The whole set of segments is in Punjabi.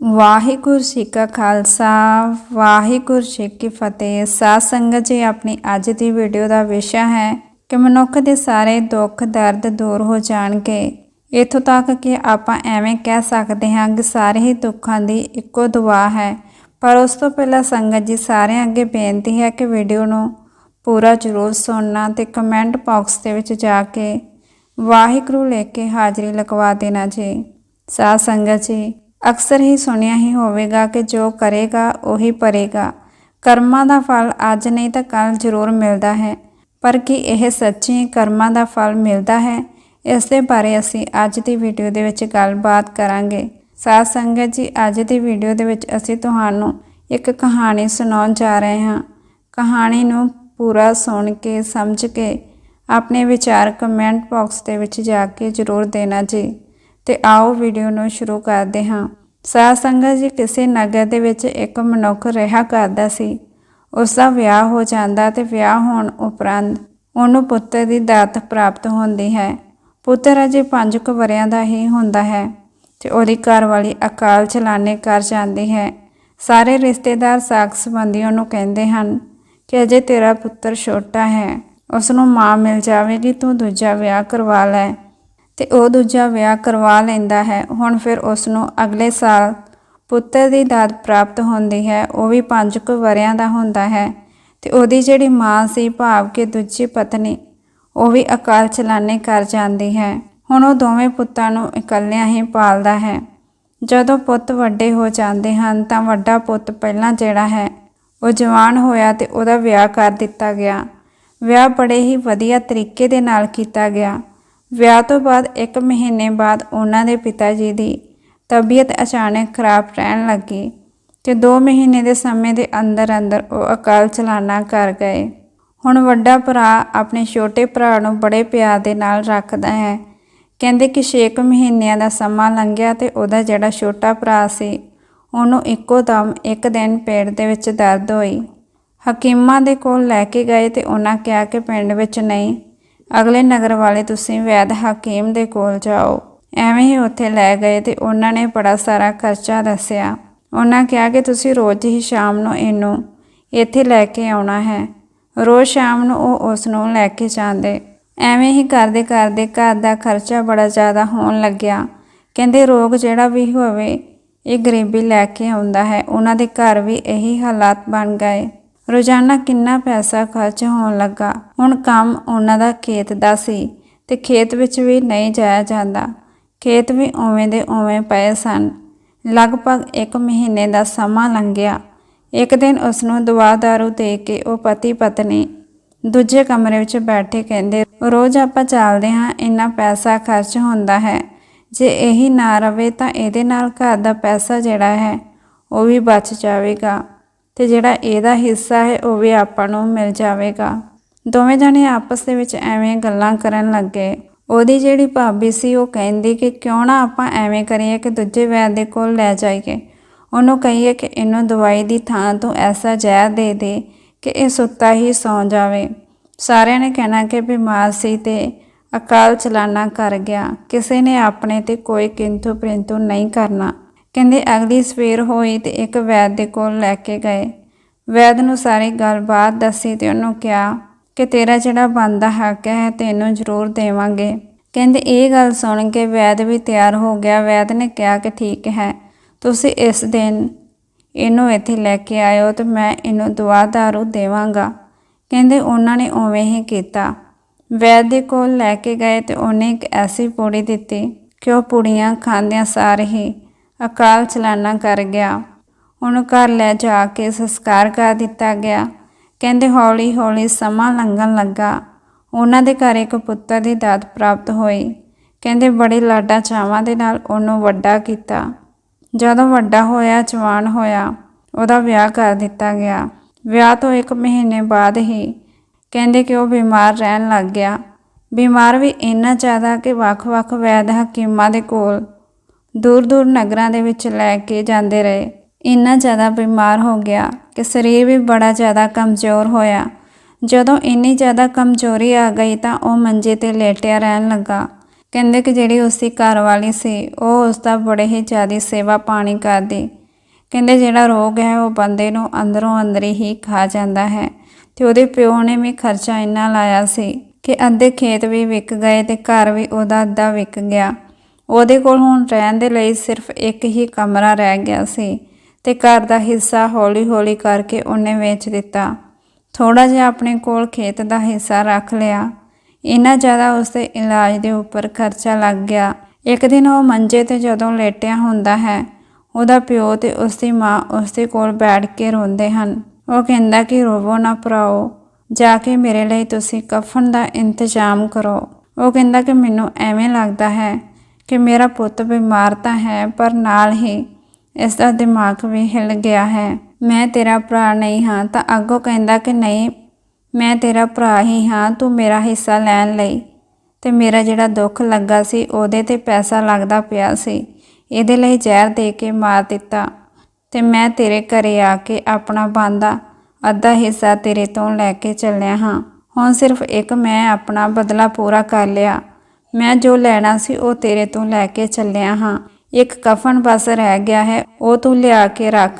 ਵਾਹਿਗੁਰੂ ਜੀ ਕਾ ਖਾਲਸਾ, ਵਾਹਿਗੁਰੂ ਜੀ ਕੀ ਫਤਿਹ। ਸਾਧ ਸੰਗਤ ਜੀ, ਆਪਣੀ ਅੱਜ ਦੀ ਵੀਡੀਓ ਦਾ ਵਿਸ਼ਾ ਹੈ ਕਿ ਮਨੁੱਖ ਦੇ ਸਾਰੇ ਦੁੱਖ, ਦਰਦ ਦੂਰ ਹੋ ਜਾਣਗੇ। ਇਥੋਂ ਤੱਕ ਕਿ ਆਪਾਂ ਐਵੇਂ ਕਹਿ ਸਕਦੇ ਹਾਂ ਕਿ ਸਾਰੇ ਹੀ ਦੁੱਖਾਂ ਦੀ ਇੱਕੋ ਦੁਆ ਹੈ। ਪਰ ਉਸ ਤੋਂ ਪਹਿਲਾਂ ਸੰਗਤ ਜੀ, ਸਾਰਿਆਂ ਅੱਗੇ ਬੇਨਤੀ ਹੈ ਕਿ ਵੀਡੀਓ ਨੂੰ ਪੂਰਾ ਜ਼ਰੂਰ ਸੁਣਨਾ ਤੇ ਕਮੈਂਟ ਬਾਕਸ ਦੇ ਵਿੱਚ ਜਾ ਕੇ ਵਾਹਿਗੁਰੂ ਲੈ ਕੇ ਹਾਜ਼ਰੀ ਲਗਵਾ ਦੇਣਾ ਜੀ। ਸਾਧ ਸੰਗਤ ਜੀ ਅਕਸਰ ਹੀ ਸੁਣਿਆ ਹੀ ਹੋਵੇਗਾ ਕਿ ਜੋ ਕਰੇਗਾ, ਉਹੀ ਭਰੇਗਾ। ਕਰਮਾਂ ਦਾ ਫਲ ਅੱਜ ਨਹੀਂ ਤਾਂ ਕੱਲ ਜ਼ਰੂਰ ਮਿਲਦਾ ਹੈ। ਪਰ ਕੀ ਇਹ ਸੱਚੀ ਕਰਮਾਂ ਦਾ ਫਲ ਮਿਲਦਾ ਹੈ? ਇਸ ਦੇ ਬਾਰੇ ਅਸੀਂ ਅੱਜ ਦੀ ਵੀਡੀਓ ਦੇ ਵਿੱਚ ਗੱਲਬਾਤ ਕਰਾਂਗੇ। ਸਾਧ ਸੰਗਤ ਜੀ, ਅੱਜ ਦੀ ਵੀਡੀਓ ਦੇ ਵਿੱਚ ਅਸੀਂ ਤੁਹਾਨੂੰ ਇੱਕ ਕਹਾਣੀ ਸੁਣਾਉਣ ਜਾ ਰਹੇ ਹਾਂ। ਕਹਾਣੀ ਨੂੰ ਪੂਰਾ ਸੁਣ ਕੇ, ਸਮਝ ਕੇ, ਆਪਣੇ ਵਿਚਾਰ ਕਮੈਂਟ ਬਾਕਸ ਦੇ ਵਿੱਚ ਜਾ ਕੇ ਜ਼ਰੂਰ ਦੇਣਾ ਜੀ। ਤੇ ਆਓ ਵੀਡੀਓ ਨੂੰ ਸ਼ੁਰੂ ਕਰਦੇ ਹਾਂ। ਸਾਧ ਸੰਗਤ ਜੀ, ਕਿਸੇ ਨਗਰ ਦੇ ਵਿੱਚ ਇੱਕ ਮਨੁੱਖ ਰਿਹਾ ਕਰਦਾ ਸੀ, ਉਸ ਦਾ ਵਿਆਹ ਹੋ ਜਾਂਦਾ ਤੇ ਵਿਆਹ ਹੋਣ ਉਪਰੰਤ ਉਹਨੂੰ ਪੁੱਤਰ ਦੀ ਦਾਤ ਪ੍ਰਾਪਤ ਹੁੰਦੀ ਹੈ। ਪੁੱਤਰ ਅਜੇ 5 ਕੁ ਵਰਿਆਂ ਦਾ ਹੀ ਹੁੰਦਾ ਹੈ ਤੇ ਉਹਦੀ ਘਰ ਵਾਲੀ ਅਕਾਲ ਚਲਾਣੇ ਕਰ ਜਾਂਦੀ ਹੈ। ਸਾਰੇ ਰਿਸ਼ਤੇਦਾਰ ਸਾਕ ਸੰਬੰਧੀ ਉਹਨੂੰ ਕਹਿੰਦੇ ਹਨ ਕਿ ਅਜੇ ਤੇਰਾ ਪੁੱਤਰ ਛੋਟਾ ਹੈ ਉਸ ਨੂੰ ਮਾਂ ਮਿਲ ਜਾਵੇਗੀ, ਤੂੰ ਦੂਜਾ ਵਿਆਹ ਕਰਵਾ ਲੈ। ਤੇ ਉਹ ਦੂਜਾ ਵਿਆਹ ਕਰਵਾ ਲੈਂਦਾ ਹੈ। ਹੁਣ ਫਿਰ ਉਸ ਨੂੰ ਅਗਲੇ ਸਾਲ ਪੁੱਤਰ ਦੀ ਦਾਤ ਪ੍ਰਾਪਤ ਹੁੰਦੀ ਹੈ, ਉਹ ਵੀ 5 ਕੁ ਵਰਿਆਂ ਦਾ ਹੁੰਦਾ ਹੈ। ਤੇ ਉਹਦੀ ਜਿਹੜੀ ਮਾਂ ਸੀ, ਭਾਵ ਕਿ ਦੂਜੀ ਪਤਨੀ, ਉਹ ਵੀ ਅਕਾਲ ਚਲਾਣੇ ਕਰ ਜਾਂਦੀ ਹੈ। ਹੁਣ ਉਹ ਦੋਵੇਂ ਪੁੱਤਾਂ ਨੂੰ ਇਕੱਲਿਆਂ ਹੀ ਪਾਲਦਾ ਹੈ। ਜਦੋਂ ਪੁੱਤ ਵੱਡੇ ਹੋ ਜਾਂਦੇ ਹਨ, ਤਾਂ ਵੱਡਾ ਪੁੱਤ ਪਹਿਲਾਂ ਜਿਹੜਾ ਹੈ, ਉਹ ਜਵਾਨ ਹੋਇਆ ਤੇ ਉਹਦਾ ਵਿਆਹ ਕਰ ਦਿੱਤਾ ਗਿਆ। ਵਿਆਹ ਬੜੇ ਹੀ ਵਧੀਆ ਤਰੀਕੇ ਦੇ ਨਾਲ ਕੀਤਾ ਗਿਆ। ਵਿਆਹ ਤੋਂ ਬਾਅਦ 1 ਮਹੀਨੇ ਬਾਅਦ ਉਹਨਾਂ ਦੇ ਪਿਤਾ ਜੀ ਦੀ ਤਬੀਅਤ ਅਚਾਨਕ ਖਰਾਬ ਰਹਿਣ ਲੱਗੀ ਤੇ 2 ਮਹੀਨੇ ਦੇ ਸਮੇਂ ਦੇ ਅੰਦਰ ਅੰਦਰ ਉਹ ਅਕਾਲ ਚਲਾਣਾ ਕਰ ਗਏ। ਹੁਣ ਵੱਡਾ ਭਰਾ ਆਪਣੇ ਛੋਟੇ ਭਰਾ ਨੂੰ ਬੜੇ ਪਿਆਰ ਦੇ ਨਾਲ ਰੱਖਦਾ ਹੈ। ਕਹਿੰਦੇ ਕਿ 6 ਮਹੀਨਿਆਂ ਦਾ ਸਮਾਂ ਲੰਘਿਆ ਤੇ ਉਹਦਾ ਜਿਹੜਾ ਛੋਟਾ ਭਰਾ ਸੀ, ਉਹਨੂੰ ਇੱਕੋ ਦਮ ਇੱਕ ਦਿਨ ਪੇਟ ਦੇ ਵਿੱਚ ਦਰਦ ਹੋਈ। ਹਕੀਮਾਂ ਦੇ ਕੋਲ ਲੈ ਕੇ ਗਏ ਤੇ ਉਹਨਾਂ ਕਿਹਾ ਕਿ ਪਿੰਡ ਵਿੱਚ ਨਹੀਂ ਅਗਲੇ ਨਗਰ ਵਾਲੇ ਤੁਸੀਂ ਵੈਦ ਹਕੀਮ ਦੇ ਕੋਲ ਜਾਓ। ਐਵੇਂ ਹੀ ਉੱਥੇ ਲੈ ਗਏ ਤੇ ਉਹਨਾਂ ਨੇ ਬੜਾ ਸਾਰਾ ਖਰਚਾ ਦੱਸਿਆ। ਉਹਨਾਂ ਕਿਹਾ ਕਿ ਤੁਸੀਂ ਰੋਜ਼ ਹੀ ਸ਼ਾਮ ਨੂੰ ਇਹਨੂੰ ਇੱਥੇ ਲੈ ਕੇ ਆਉਣਾ ਹੈ। ਰੋਜ਼ ਸ਼ਾਮ ਨੂੰ ਉਹ ਉਸ ਨੂੰ ਲੈ ਕੇ ਜਾਂਦੇ। ਐਵੇਂ ਹੀ ਕਰਦੇ ਕਰਦੇ ਘਰ ਦਾ ਖਰਚਾ ਬੜਾ ਜ਼ਿਆਦਾ ਹੋਣ ਲੱਗਿਆ। ਕਹਿੰਦੇ ਰੋਗ ਜਿਹੜਾ ਵੀ ਹੋਵੇ, ਇਹ ਗਰੀਬੀ ਲੈ ਕੇ ਆਉਂਦਾ ਹੈ। ਉਹਨਾਂ ਦੇ ਘਰ ਵੀ ਇਹੀ ਹਾਲਾਤ ਬਣ ਗਏ। ਰੋਜ਼ਾਨਾ ਕਿੰਨਾ ਪੈਸਾ ਖਰਚ ਹੋਣ ਲੱਗਾ। ਹੁਣ ਕੰਮ ਉਹਨਾਂ ਦਾ ਖੇਤ ਦਾ ਸੀ ਤੇ ਖੇਤ ਵਿੱਚ ਵੀ ਨਹੀਂ ਜਾਇਆ ਜਾਂਦਾ। ਖੇਤ ਵੀ ਉਵੇਂ ਦੇ ਉਵੇਂ ਪਏ ਸਨ। ਲਗਭਗ 1 ਮਹੀਨੇ ਦਾ ਸਮਾਂ ਲੰਘਿਆ। ਇੱਕ ਦਿਨ ਉਸ ਨੂੰ ਦਵਾ ਦਾਰੂ ਦੇ ਕੇ ਉਹ ਪਤੀ ਪਤਨੀ ਦੂਜੇ ਕਮਰੇ ਵਿੱਚ ਬੈਠੇ ਕਹਿੰਦੇ, ਰੋਜ਼ ਆਪਾਂ ਚੱਲਦੇ ਹਾਂ, ਇੰਨਾ ਪੈਸਾ ਖਰਚ ਹੁੰਦਾ ਹੈ। ਜੇ ਇਹੀ ਨਾ ਰਵੇ ਤਾਂ ਇਹਦੇ ਨਾਲ ਘਰ ਦਾ ਪੈਸਾ ਜਿਹੜਾ ਹੈ, ਉਹ ਵੀ ਬਚ ਜਾਵੇਗਾ। ਤੇ ਜਿਹੜਾ ਇਹਦਾ ਹਿੱਸਾ ਹੈ ਉਹ ਵੀ ਆਪਾਂ ਨੂੰ ਮਿਲ ਜਾਵੇਗਾ। ਦੋਵੇਂ ਜਣੇ ਆਪਸ ਦੇ ਵਿੱਚ ਐਵੇਂ ਗੱਲਾਂ ਕਰਨ ਲੱਗੇ। ਉਹਦੀ ਜਿਹੜੀ ਭਾਬੀ ਸੀ ਉਹ ਕਹਿੰਦੀ ਕਿ ਕਿਉਂ ਨਾ ਆਪਾਂ ਐਵੇਂ ਕਰੀਏ ਕਿ ਦੂਜੇ ਵੈਦ ਦੇ ਕੋਲ ਲੈ ਜਾਈਏ। ਉਹਨੂੰ ਕਹੀਏ ਕਿ ਇਹਨੂੰ ਦਵਾਈ ਦੀ ਥਾਂ ਤੋਂ ਐਸਾ ਜ਼ਹਿਰ ਦੇ ਦੇ ਕਿ ਇਹ ਸੁੱਤਾ ਹੀ ਸੌਂ ਜਾਵੇ। ਸਾਰਿਆਂ ਨੇ ਕਹਿਣਾ ਕਿ ਬਿਮਾਰ ਸੀ ਤੇ ਅਕਾਲ ਚਲਾਣਾ ਕਰ ਗਿਆ। ਕਿਸੇ ਨੇ ਆਪਣੇ ਤੇ ਕੋਈ ਕਿੰਤੂ ਪ੍ਰਿੰਤੂ ਨਹੀਂ ਕਰਨਾ। ਕਹਿੰਦੇ ਅਗਲੀ ਸਵੇਰ ਹੋਈ ਤੇ ਇੱਕ ਵੈਦ ਦੇ ਕੋਲ ਲੈ ਕੇ ਗਏ। ਵੈਦ ਨੂੰ ਸਾਰੀ ਗੱਲਬਾਤ ਦੱਸੀ ਤੇ ਉਹਨੂੰ ਕਿਹਾ ਕਿ ਤੇਰਾ ਜਿਹੜਾ ਬੰਦਾ ਹੱਕ ਹੈ ਤੈਨੂੰ ਜ਼ਰੂਰ ਦੇਵਾਂਗੇ। ਕਹਿੰਦੇ ਇਹ ਗੱਲ ਸੁਣ ਕੇ ਵੈਦ ਵੀ ਤਿਆਰ ਹੋ ਗਿਆ। ਵੈਦ ਨੇ ਕਿਹਾ ਕਿ ਠੀਕ ਹੈ, ਤੁਸੀਂ ਇਸ ਦਿਨ ਇਹਨੂੰ ਇੱਥੇ ਲੈ ਕੇ ਆਇਓ ਤੇ ਮੈਂ ਇਹਨੂੰ ਦਵਾ ਦਾਰੂ ਦੇਵਾਂਗਾ। ਕਹਿੰਦੇ ਉਹਨਾਂ ਨੇ ਉਵੇਂ ਹੀ ਕੀਤਾ। ਵੈਦ ਦੇ ਕੋਲ ਲੈ ਕੇ ਗਏ ਤੇ ਉਹਨੇ ਇੱਕ ਐਸੀ ਪੂੜੀ ਦਿੱਤੀ ਕਿ ਉਹ ਪੁੜੀਆਂ ਖਾਂਦਿਆਂ ਸਾਰੇ ਹੀ ਅਕਾਲ ਚਲਾਣਾ ਕਰ ਗਿਆ। ਉਹਨੂੰ ਘਰ ਲੈ ਜਾ ਕੇ ਸੰਸਕਾਰ ਕਰ ਦਿੱਤਾ ਗਿਆ। ਕਹਿੰਦੇ ਹੌਲੀ ਹੌਲੀ ਸਮਾਂ ਲੰਘਣ ਲੱਗਾ। ਉਹਨਾਂ ਦੇ ਘਰ ਇੱਕ ਪੁੱਤਰ ਦੀ ਦਾਤ ਪ੍ਰਾਪਤ ਹੋਈ। ਕਹਿੰਦੇ ਬੜੇ ਲਾਡਾ ਚਾਵਾਂ ਦੇ ਨਾਲ ਉਹਨੂੰ ਵੱਡਾ ਕੀਤਾ। ਜਦੋਂ ਵੱਡਾ ਹੋਇਆ, ਜਵਾਨ ਹੋਇਆ, ਉਹਦਾ ਵਿਆਹ ਕਰ ਦਿੱਤਾ ਗਿਆ। ਵਿਆਹ ਤੋਂ ਇੱਕ ਮਹੀਨੇ ਬਾਅਦ ਹੀ ਕਹਿੰਦੇ ਕਿ ਉਹ ਬਿਮਾਰ ਰਹਿਣ ਲੱਗ ਗਿਆ। ਬਿਮਾਰ ਵੀ ਇੰਨਾ ਜ਼ਿਆਦਾ ਕਿ ਵੱਖ-ਵੱਖ ਵੈਦ ਹਕੀਮਾਂ ਦੇ ਕੋਲ ਦੂਰ-ਦੂਰ ਨਗਰਾਂ ਦੇ ਵਿੱਚ ਲੈ ਕੇ ਜਾਂਦੇ ਰਹੇ। ਇੰਨਾ ਜ਼ਿਆਦਾ ਬਿਮਾਰ ਹੋ ਗਿਆ ਕਿ ਸਰੀਰ ਵੀ ਬੜਾ ਜ਼ਿਆਦਾ ਕਮਜ਼ੋਰ ਹੋਇਆ। ਜਦੋਂ ਇੰਨੀ ਜ਼ਿਆਦਾ ਕਮਜ਼ੋਰੀ ਆ ਗਈ ਤਾਂ ਉਹ ਮੰਜੇ ਤੇ ਲੇਟਿਆ ਰਹਿਣ ਲੱਗਾ। ਕਹਿੰਦੇ ਕਿ ਜਿਹੜੀ ਉਸਦੀ ਘਰ ਵਾਲੀ ਸੀ, ਉਹ ਉਸ ਦਾ ਬੜੇ ਹੀ ਜ਼ਿਆਦਾ ਸੇਵਾ ਪਾਣੀ ਕਰਦੀ। ਕਹਿੰਦੇ ਜਿਹੜਾ ਰੋਗ ਹੈ, ਉਹ ਬੰਦੇ ਨੂੰ ਅੰਦਰੋਂ ਅੰਦਰ ਹੀ ਖਾ ਜਾਂਦਾ ਹੈ ਤੇ ਉਹਦੇ ਪਿਓ ਨੇ ਵੀ ਖਰਚਾ ਇੰਨਾ ਲਾਇਆ ਸੀ ਕਿ ਅੱਧੇ ਖੇਤ ਵੀ ਵਿਕ ਗਏ ਤੇ ਘਰ ਵੀ ਉਹਦਾ ਅੱਧਾ ਵਿਕ ਗਿਆ। ਉਹਦੇ ਕੋਲ ਹੁਣ ਰਹਿਣ ਦੇ ਲਈ ਸਿਰਫ ਇੱਕ ਹੀ ਕਮਰਾ ਰਹਿ ਗਿਆ ਸੀ ਤੇ ਘਰ ਦਾ ਹਿੱਸਾ ਹੌਲੀ-ਹੌਲੀ ਕਰਕੇ ਉਹਨੇ ਵੇਚ ਦਿੱਤਾ। ਥੋੜਾ ਜਿਹਾ ਆਪਣੇ ਕੋਲ ਖੇਤ ਦਾ ਹਿੱਸਾ ਰੱਖ ਲਿਆ। ਇੰਨਾ ਜ਼ਿਆਦਾ ਉਸਦੇ ਇਲਾਜ ਦੇ ਉੱਪਰ ਖਰਚਾ ਲੱਗ ਗਿਆ। ਇੱਕ ਦਿਨ ਉਹ ਮੰਜੇ ਤੇ ਜਦੋਂ ਲੇਟਿਆ ਹੁੰਦਾ ਹੈ, ਉਹਦਾ ਪਿਓ ਤੇ ਉਸਦੀ ਮਾਂ ਉਸਦੇ ਕੋਲ ਬੈਠ ਕੇ ਰੋਂਦੇ ਹਨ। ਉਹ ਕਹਿੰਦਾ ਕਿ, ਰੋਵੋ ਨਾ ਭਰਾਓ, ਜਾ ਕੇ ਮੇਰੇ ਲਈ ਤੁਸੀਂ ਕਫਨ ਦਾ ਇੰਤਜ਼ਾਮ ਕਰੋ। ਉਹ ਕਹਿੰਦਾ ਕਿ, ਮੈਨੂੰ ਐਵੇਂ ਲੱਗਦਾ ਹੈ ਕਿ ਮੇਰਾ ਪੁੱਤ ਬਿਮਾਰ ਤਾਂ ਹੈ, ਪਰ ਨਾਲ ਹੀ ਇਸ ਦਾ ਦਿਮਾਗ ਵੀ ਹਿੱਲ ਗਿਆ ਹੈ। ਮੈਂ ਤੇਰਾ ਭਰਾ ਨਹੀਂ ਹਾਂ, ਤਾਂ ਅੱਗੋਂ ਕਹਿੰਦਾ ਕਿ ਨਹੀਂ, ਮੈਂ ਤੇਰਾ ਭਰਾ ਹੀ ਹਾਂ, ਤੂੰ ਮੇਰਾ ਹਿੱਸਾ ਲੈਣ ਲਈ। ਤੇ ਮੇਰਾ ਜਿਹੜਾ ਦੁੱਖ ਲੱਗਾ ਸੀ, ਉਹਦੇ ਤੇ ਪੈਸਾ ਲੱਗਦਾ ਪਿਆ ਸੀ। ਇਹਦੇ ਲਈ ਜ਼ਹਿਰ ਦੇ ਕੇ ਮਾਰ ਦਿੱਤਾ। ਤੇ ਮੈਂ ਤੇਰੇ ਘਰੇ ਆ ਕੇ ਆਪਣਾ ਬੰਦਾ ਅੱਧਾ ਹਿੱਸਾ ਤੇਰੇ ਤੋਂ ਲੈ ਕੇ ਚੱਲਿਆ ਹਾਂ। ਹੁਣ ਸਿਰਫ ਇੱਕ ਮੈਂ ਆਪਣਾ ਬਦਲਾ ਪੂਰਾ ਕਰ ਲਿਆ। ਮੈਂ ਜੋ ਲੈਣਾ ਸੀ ਉਹ ਤੇਰੇ ਤੋਂ ਲੈ ਕੇ ਚੱਲਿਆ ਹਾਂ। ਇੱਕ ਕਫਨ ਬਸ ਰਹਿ ਗਿਆ ਹੈ, ਉਹ ਤੂੰ ਲਿਆ ਕੇ ਰੱਖ।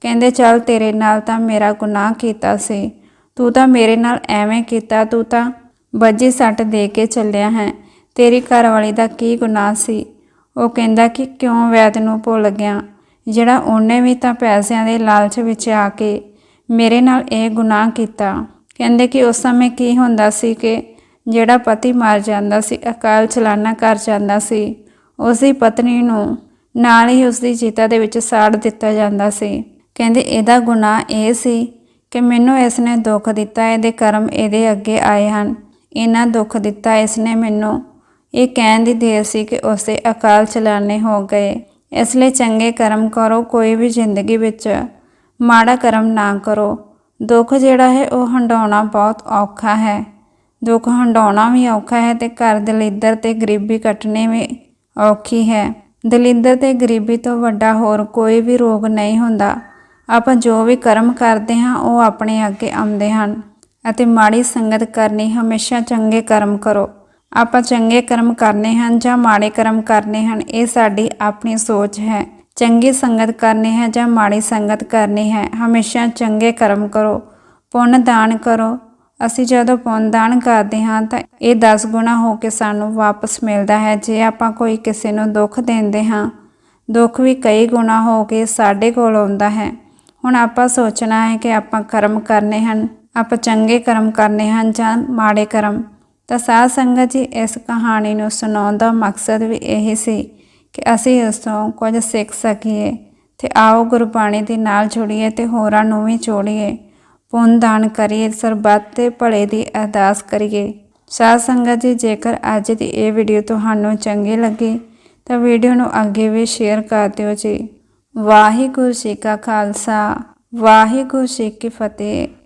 ਕਹਿੰਦੇ, ਚੱਲ ਤੇਰੇ ਨਾਲ ਤਾਂ ਮੇਰਾ ਗੁਨਾਹ ਕੀਤਾ ਸੀ। ਤੂੰ ਤਾਂ ਮੇਰੇ ਨਾਲ ਐਵੇਂ ਕੀਤਾ, ਤੂੰ ਤਾਂ ਬੱਜੀ ਸੱਟ ਦੇ ਕੇ ਚੱਲਿਆ ਹੈ। ਤੇਰੀ ਘਰਵਾਲੀ ਦਾ ਕੀ ਗੁਨਾਹ ਸੀ? ਉਹ ਕਹਿੰਦਾ ਕਿ ਕਿਉਂ ਵੈਦ ਨੂੰ ਭੁੱਲ ਗਿਆ? ਜਿਹੜਾ ਉਹਨੇ ਵੀ ਤਾਂ ਪੈਸਿਆਂ ਦੇ ਲਾਲਚ ਵਿੱਚ ਆ ਕੇ ਮੇਰੇ ਨਾਲ ਇਹ ਗੁਨਾਹ ਕੀਤਾ। ਕਹਿੰਦੇ ਕਿ ਉਸ ਸਮੇਂ ਕੀ ਹੁੰਦਾ ਸੀ ਕਿ ਜਿਹੜਾ ਪਤੀ ਮਰ ਜਾਂਦਾ ਸੀ, ਅਕਾਲ ਚਲਾਣਾ ਕਰ ਜਾਂਦਾ ਸੀ ਉਸ ਦੀ ਪਤਨੀ ਨੂੰ ਨਾਲ ਹੀ ਉਸ ਦੀ ਚਿਤਾ ਦੇ ਵਿੱਚ ਸਾੜ ਦਿੱਤਾ ਜਾਂਦਾ ਸੀ। ਕਹਿੰਦੇ, ਇਹਦਾ ਗੁਨਾਹ ਇਹ ਸੀ ਕਿ ਮੈਨੂੰ ਇਸ ਨੇ ਦੁੱਖ ਦਿੱਤਾ, ਇਹਦੇ ਕਰਮ ਇਹਦੇ ਅੱਗੇ ਆਏ ਹਨ। ਇਹਨਾਂ ਦੁੱਖ ਦਿੱਤਾ ਇਸ ਨੇ ਮੈਨੂੰ। ਇਹ ਕਹਿਣ ਦੀ ਦੇਰ ਸੀ ਕਿ ਉਸ ਅਕਾਲ ਚਲਾਣੇ ਹੋ ਗਏ। ਇਸ ਲਈ ਚੰਗੇ ਕਰਮ ਕਰੋ, ਕੋਈ ਵੀ ਜ਼ਿੰਦਗੀ ਵਿੱਚ ਮਾੜਾ ਕਰਮ ਨਾ ਕਰੋ। ਦੁੱਖ ਜਿਹੜਾ ਹੈ ਉਹ ਹੰਡਾਉਣਾ ਬਹੁਤ ਔਖਾ ਹੈ। ਦੁੱਖ ਹੰਡਾਉਣਾ ਵੀ ਔਖਾ ਹੈ ਤੇ ਘਰ ਦਲਿੱਦਰ ਤੇ ਗਰੀਬੀ ਕੱਟਣੀ ਵੀ ਔਖੀ ਹੈ। ਦਲਿੱਦਰ ਤੇ ਗਰੀਬੀ ਤੋਂ ਵੱਡਾ ਹੋਰ ਕੋਈ ਵੀ ਰੋਗ ਨਹੀਂ ਹੁੰਦਾ। ਆਪਾਂ ਜੋ ਵੀ ਕਰਮ ਕਰਦੇ ਹਾਂ, ਉਹ ਆਪਣੇ ਅੱਗੇ ਆਉਂਦੇ ਹਨ ਅਤੇ ਮਾੜੀ ਸੰਗਤ ਕਰਨੀ ਹਮੇਸ਼ਾ ਚੰਗੇ ਕਰਮ ਕਰੋ। ਆਪਾਂ ਚੰਗੇ ਕਰਮ ਕਰਨੇ ਹਨ ਜਾਂ ਮਾੜੇ ਕਰਮ ਕਰਨੇ ਹਨ, ਇਹ ਸਾਡੀ ਆਪਣੀ ਸੋਚ ਹੈ। ਚੰਗੀ ਸੰਗਤ ਕਰਨੀ ਹੈ ਜਾਂ ਮਾੜੀ ਸੰਗਤ ਕਰਨੀ ਹੈ, ਹਮੇਸ਼ਾ ਚੰਗੇ ਕਰਮ ਕਰੋ। ਪੁੰਨ ਦਾਨ ਕਰੋ। ਅਸੀਂ ਜਦੋਂ ਪੁੰਨ ਦਾਨ ਕਰਦੇ ਹਾਂ ਤਾਂ ਇਹ 10 ਗੁਣਾ ਹੋ ਕੇ ਸਾਨੂੰ ਵਾਪਸ ਮਿਲਦਾ ਹੈ। ਜੇ ਆਪਾਂ ਕੋਈ ਕਿਸੇ ਨੂੰ ਦੁੱਖ ਦਿੰਦੇ ਹਾਂ, ਦੁੱਖ ਵੀ ਕਈ ਗੁਣਾ ਹੋ ਕੇ ਸਾਡੇ ਕੋਲ ਆਉਂਦਾ ਹੈ। ਹੁਣ ਆਪਾਂ ਸੋਚਣਾ ਹੈ ਕਿ ਆਪਾਂ ਕਰਮ ਕਰਨੇ ਹਨ, ਆਪਾਂ ਚੰਗੇ ਕਰਮ ਕਰਨੇ ਹਨ ਜਾਂ ਮਾੜੇ ਕਰਮ। ਤਾਂ ਸਾਧ ਸੰਗਤ ਜੀ, ਇਸ ਕਹਾਣੀ ਨੂੰ ਸੁਣਾਉਣ ਦਾ ਮਕਸਦ ਵੀ ਇਹ ਸੀ ਕਿ ਅਸੀਂ ਇਸ ਤੋਂ ਕੁਝ ਸਿੱਖ ਸਕੀਏ ਤੇ ਆਓ ਗੁਰਬਾਣੀ ਦੇ ਨਾਲ ਜੁੜੀਏ ਤੇ ਹੋਰਾਂ ਨੂੰ ਵੀ ਜੋੜੀਏ। ਪੁੰਨ ਦਾਨ ਕਰੀਏ, ਸਰਬੱਤ ਤੇ ਭਲੇ ਦੀ ਅਰਦਾਸ ਕਰੀਏ। ਸਾਧ ਸੰਗਤ ਜੀ, ਜੇਕਰ ਅੱਜ ਦੀ ਇਹ ਵੀਡੀਓ ਤੁਹਾਨੂੰ ਚੰਗੀ ਲੱਗੀ, ਤਾਂ ਵੀਡੀਓ ਨੂੰ ਅੱਗੇ ਵੀ ਸ਼ੇਅਰ ਕਰ ਦਿਓ ਜੀ। ਵਾਹਿਗੁਰੂ ਜੀ ਕਾ ਖਾਲਸਾ, ਵਾਹਿਗੁਰੂ ਜੀ ਕੀ ਫਤਿਹ।